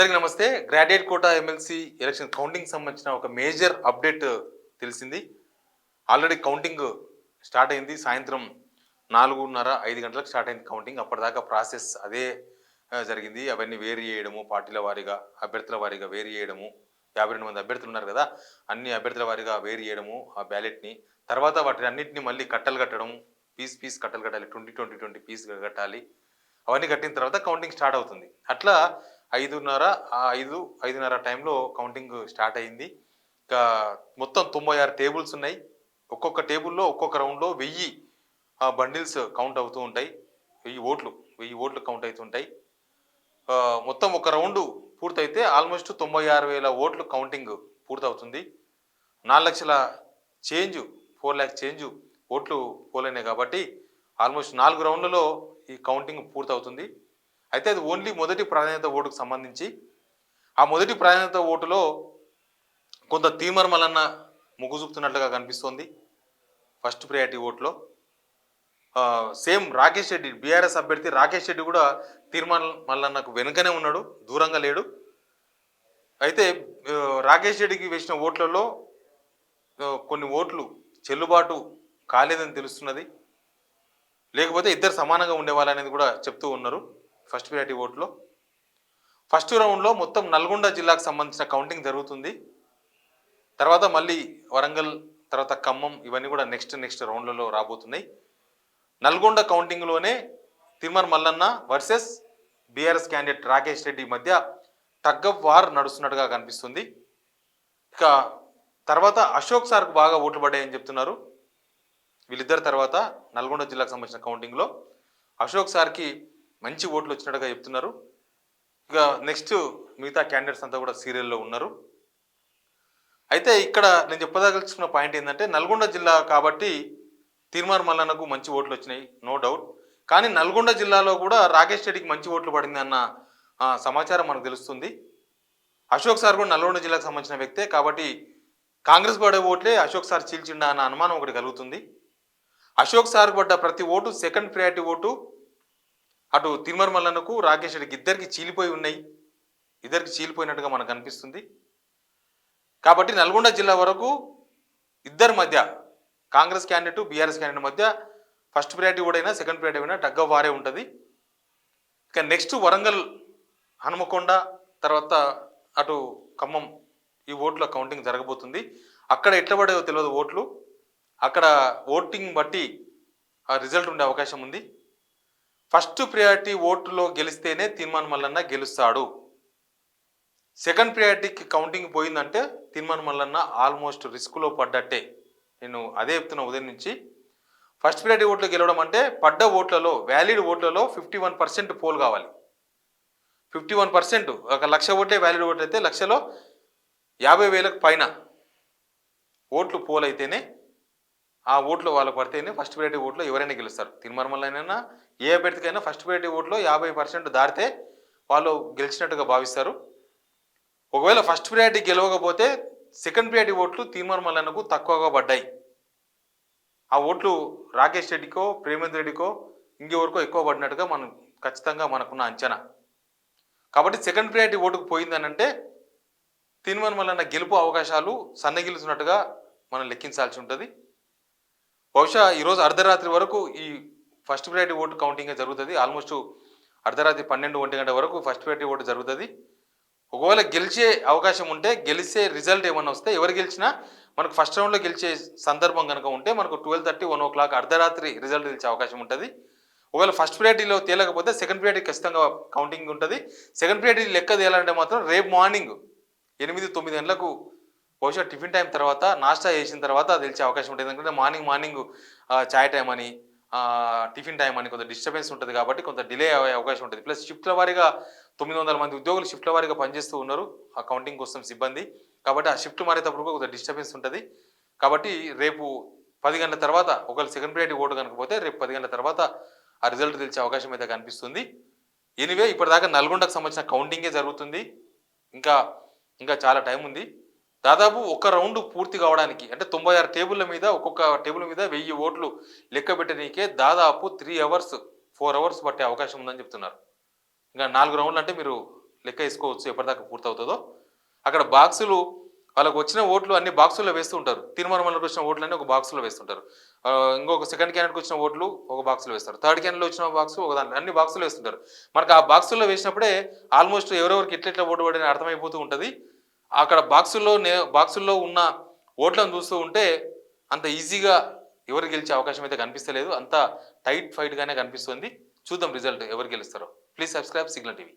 అందరికీ నమస్తే. Graduate quota MLC election counting సంబంధించిన ఒక మేజర్ అప్డేట్ తెలిసింది. ఆల్రెడీ కౌంటింగ్ స్టార్ట్ అయింది. సాయంత్రం నాలుగున్నర ఐదు గంటలకు స్టార్ట్ అయింది కౌంటింగ్. అప్పటిదాకా ప్రాసెస్ అదే జరిగింది. అవన్నీ వేరు చేయడము పార్టీల వారీగా అభ్యర్థుల వారీగా వేరు చేయడము. యాభై రెండు మంది అభ్యర్థులు ఉన్నారు కదా అన్ని అభ్యర్థుల వారీగా వేరు చేయడము ఆ బ్యాలెట్ని. తర్వాత వాటిని అన్నింటినీ మళ్ళీ కట్టలు కట్టడం పీస్ పీస్ కట్టలు కట్టాలి. ట్వంటీ ట్వంటీ ట్వంటీ పీస్ కట్టాలి. అవన్నీ కట్టిన తర్వాత కౌంటింగ్ స్టార్ట్ అవుతుంది. అట్లా ఐదున్నర ఆ ఐదు ఐదున్నర టైంలో కౌంటింగ్ స్టార్ట్ అయింది. ఇంకా మొత్తం తొంభై ఆరు టేబుల్స్ ఉన్నాయి. ఒక్కొక్క టేబుల్లో ఒక్కొక్క రౌండ్లో వెయ్యి బండిల్స్ కౌంట్ అవుతూ ఉంటాయి. వెయ్యి ఓట్లు వెయ్యి ఓట్లు కౌంట్ అవుతుంటాయి మొత్తం ఒక రౌండ్ పూర్తయితే ఆల్మోస్ట్ తొంభై ఆరు వేల ఓట్లు కౌంటింగ్ పూర్తవుతుంది. నాలుగు లక్షల చేంజ్ ఫోర్ ల్యాక్ చేంజ్ ఓట్లు పోలైనాయి కాబట్టి ఆల్మోస్ట్ నాలుగు రౌండ్లలో ఈ కౌంటింగ్ పూర్తవుతుంది. అయితే అది ఓన్లీ మొదటి ప్రాధాన్యత ఓటుకు సంబంధించి ఆ మొదటి ప్రాధాన్యత ఓటులో కొంత తీమర్మలన్న మల్లన్న మొగ్గు చూపుతున్నట్లుగా కనిపిస్తోంది. ఫస్ట్ ప్రియారిటీ ఓట్లో. సేమ్ రాకేష్ రెడ్డి బీఆర్ఎస్ అభ్యర్థి రాకేష్ రెడ్డి కూడా తీర్మాన్ మల్లన్నకు వెనుకనే ఉన్నాడు దూరంగా లేడు. అయితే రాకేష్ రెడ్డికి వేసిన ఓట్లలో కొన్ని ఓట్లు చెల్లుబాటు కాలేదని తెలుస్తున్నది. లేకపోతే ఇద్దరు సమానంగా ఉండేవాళ్ళనేది కూడా చెప్తూ ఉన్నారు. First priority ఓట్లో. ఫస్ట్ రౌండ్లో మొత్తం నల్గొండ జిల్లాకు సంబంధించిన కౌంటింగ్ జరుగుతుంది. తర్వాత మళ్ళీ వరంగల్ తర్వాత ఖమ్మం ఇవన్నీ కూడా నెక్స్ట్ నెక్స్ట్ రౌండ్లలో రాబోతున్నాయి. Nalgonda కౌంటింగ్లోనే Teenmar Mallanna versus BRS candidate Rakesh Reddy మధ్య టగ్ ఆఫ్ వార్ నడుస్తున్నట్టుగా కనిపిస్తుంది. ఇక తర్వాత అశోక్ సార్కు బాగా ఓట్లు పడ్డాయని చెప్తున్నారు. వీళ్ళిద్దరి తర్వాత నల్గొండ జిల్లాకు సంబంధించిన కౌంటింగ్లో అశోక్ సార్కి మంచి ఓట్లు వచ్చినట్టుగా చెప్తున్నారు. ఇక నెక్స్ట్ మిగతా క్యాండిడేట్స్ అంతా కూడా సీరియల్లో ఉన్నారు. అయితే ఇక్కడ నేను చెప్పదలుచుకున్న పాయింట్ ఏంటంటే నల్గొండ జిల్లా కాబట్టి తీర్మార్ మల్లన్నకు మంచి ఓట్లు వచ్చినాయి నో డౌట్ కానీ నల్గొండ జిల్లాలో కూడా రాకేష్ రెడ్డికి మంచి ఓట్లు పడింది అన్న సమాచారం మనకు తెలుస్తుంది. అశోక్ సార్ కూడా నల్గొండ జిల్లాకు సంబంధించిన వ్యక్తే కాబట్టి కాంగ్రెస్ పడే ఓట్లే అశోక్ సార్ చీల్చిండా అన్న అనుమానం ఒకటి కలుగుతుంది. అశోక్ సార్ పడ్డ ప్రతి ఓటు సెకండ్ ప్రయారిటీ ఓటు అటు తిరుమల మల్లన్నకు రాకేష్ రెడ్డికి ఇద్దరికి చీలిపోయి ఉన్నాయి. ఇద్దరికి చీలిపోయినట్టుగా మనకు అనిపిస్తుంది. కాబట్టి నల్గొండ జిల్లా వరకు ఇద్దరి మధ్య కాంగ్రెస్ క్యాండిడేట్ బీఆర్ఎస్ క్యాండిడేట్ మధ్య ఫస్ట్ ప్రయారిటీ ఓడైనా సెకండ్ ప్రయారిటీ అయినా టగ్ వారే ఉంటుంది. ఇక నెక్స్ట్ వరంగల్ హనుమకొండ తర్వాత అటు ఖమ్మం ఈ ఓట్ల కౌంటింగ్ జరగబోతుంది. అక్కడ ఎట్లా పడేదో తెలియదు ఓట్లు. అక్కడ ఓటింగ్ బట్టి ఆ రిజల్ట్ ఉండే అవకాశం ఉంది. ఫస్ట్ ప్రియారిటీ ఓటులో గెలిస్తేనే తిన్మాన్ మల్లన్న గెలుస్తాడు. సెకండ్ ప్రియారిటీకి కౌంటింగ్ పోయిందంటే తిన్మాన్ మల్లన్న ఆల్మోస్ట్ రిస్క్లో పడ్డట్టే. నేను అదే చెప్తున్నా ఉదయం నుంచి. ఫస్ట్ ప్రియారిటీ ఓట్లు గెలవడం అంటే పడ్డ ఓట్లలో వ్యాలిడ్ ఓట్లలో ఫిఫ్టీ వన్ పర్సెంట్ పోల్ కావాలి. ఫిఫ్టీ వన్ పర్సెంట్ ఒక లక్ష ఓట్లే వ్యాలిడ్ ఓట్లు అయితే లక్షలో యాభై వేలకు పైన ఓట్లు పోల్ అయితేనే ఆ ఓట్లు వాళ్ళకు పడితేనే ఫస్ట్ ప్రియారిటీ ఓట్లో ఎవరైనా గెలుస్తారు. తిరుమలైనా ఏ అభ్యర్థికైనా ఫస్ట్ ప్రియారిటీ ఓట్లో యాభై పర్సెంట్ దాటితే వాళ్ళు గెలిచినట్టుగా భావిస్తారు. ఒకవేళ ఫస్ట్ ప్రియారిటీ గెలవకపోతే సెకండ్ ప్రియారిటీ ఓట్లు తీర్మాన్ తక్కువగా పడ్డాయి. ఆ ఓట్లు రాకేష్ రెడ్డికో ప్రేమేంద్ర రెడ్డికో ఇంకెవరికో ఎక్కువ పడినట్టుగా మనం ఖచ్చితంగా మనకున్న అంచనా. కాబట్టి సెకండ్ ప్రియారిటీ ఓటుకు పోయిందనంటే తీర్మాన్ మల్లన్న గెలుపు అవకాశాలు సన్నగిలుతున్నట్టుగా మనం లెక్కించాల్సి ఉంటుంది. బహుశా ఈరోజు అర్ధరాత్రి వరకు ఈ ఫస్ట్ ప్రియారిటీ ఓటు కౌంటింగ్ జరుగుతుంది. ఆల్మోస్ట్ అర్ధరాత్రి పన్నెండు ఒంటి గంట వరకు ఫస్ట్ ప్రియారిటీ ఓటు జరుగుతుంది. ఒకవేళ గెలిచే అవకాశం ఉంటే గెలిచే రిజల్ట్ ఏమైనా వస్తే ఎవరు గెలిచినా మనకు ఫస్ట్ రౌండ్లో గెలిచే సందర్భం కనుక ఉంటే మనకు twelve thirty one o'clock అర్ధరాత్రి రిజల్ట్ గెలిచే అవకాశం ఉంటుంది. ఒకవేళ ఫస్ట్ ప్రియారిటీలో తేలకపోతే సెకండ్ ప్రియారిటీ ఖచ్చితంగా కౌంటింగ్ ఉంటుంది. సెకండ్ ప్రియారిటీ లెక్క తేలాలంటే మాత్రం రేపు మార్నింగ్ ఎనిమిది తొమ్మిది గంటలకు బహుశా టిఫిన్ టైం తర్వాత నాస్టా చేసిన తర్వాత తెలిసే అవకాశం ఉంటుంది. ఎందుకంటే మార్నింగ్ మార్నింగ్ చాయ్ టైం అని టిఫిన్ టైం అని కొంత డిస్టర్బెన్స్ ఉంటుంది కాబట్టి కొంత డిలే అయ్యే అవకాశం ఉంటుంది. ప్లస్ షిఫ్ట్ల వారీగా తొమ్మిది వందల మంది ఉద్యోగులు షిఫ్ట్ల వారీగా పనిచేస్తూ ఉన్నారు ఆ కౌంటింగ్ కోసం సిబ్బంది. కాబట్టి ఆ షిఫ్ట్ మారేటప్పుడు కూడా కొంత డిస్టర్బెన్స్ ఉంటుంది. కాబట్టి రేపు పది గంటల తర్వాత ఒకవేళ సెకండ్ పీరియడ్ ఓటు కనుకపోతే రేపు పది గంటల తర్వాత ఆ రిజల్ట్ తెలిసే అవకాశం అయితే కనిపిస్తుంది. ఎనివే ఇప్పటిదాకా నల్గొండకు సంబంధించిన కౌంటింగే జరుగుతుంది. ఇంకా ఇంకా చాలా టైం ఉంది. దాదాపు ఒక రౌండ్ పూర్తి కావడానికి అంటే తొంభై ఆరు టేబుల్ల మీద ఒక్కొక్క టేబుల్ మీద వెయ్యి ఓట్లు లెక్క పెట్టడానికే దాదాపు త్రీ అవర్స్ ఫోర్ అవర్స్ పట్టే అవకాశం ఉందని చెప్తున్నారు. ఇంకా నాలుగు రౌండ్లు అంటే మీరు లెక్క వేసుకోవచ్చు ఎప్పటిదాకా పూర్తవుతుందో. అక్కడ బాక్సులు వాళ్ళకు వచ్చిన ఓట్లు అన్ని బాక్సుల్లో వేస్తూ ఉంటారు. తిరుమలకి వచ్చిన ఓట్లు అన్ని ఒక బాక్సులో వేస్తుంటారు. ఇంకొక సెకండ్ క్యాండిడేట్కి వచ్చిన ఓట్లు ఒక బాక్సులో వేస్తారు. థర్డ్ క్యాండిడేట్ వచ్చిన బాక్స్ ఒక దాంట్లో అన్ని బాక్సులు వేస్తుంటారు. మనకు ఆ బాక్సుల్లో వేసినప్పుడే ఆల్మోస్ట్ ఎవరెవరికి ఎట్లెట్లా ఓటు పడిన అర్థమైపోతూ ఉంటుంది. అక్కడ బాక్సుల్లో నే బాక్సుల్లో ఉన్న ఓట్లను చూస్తూ ఉంటే అంత ఈజీగా ఎవరు గెలిచే అవకాశం అయితే కనిపిస్తలేదు. అంత టైట్ ఫైట్గానే కనిపిస్తుంది. చూద్దాం రిజల్ట్ ఎవరు గెలుస్తారో. Please subscribe signal TV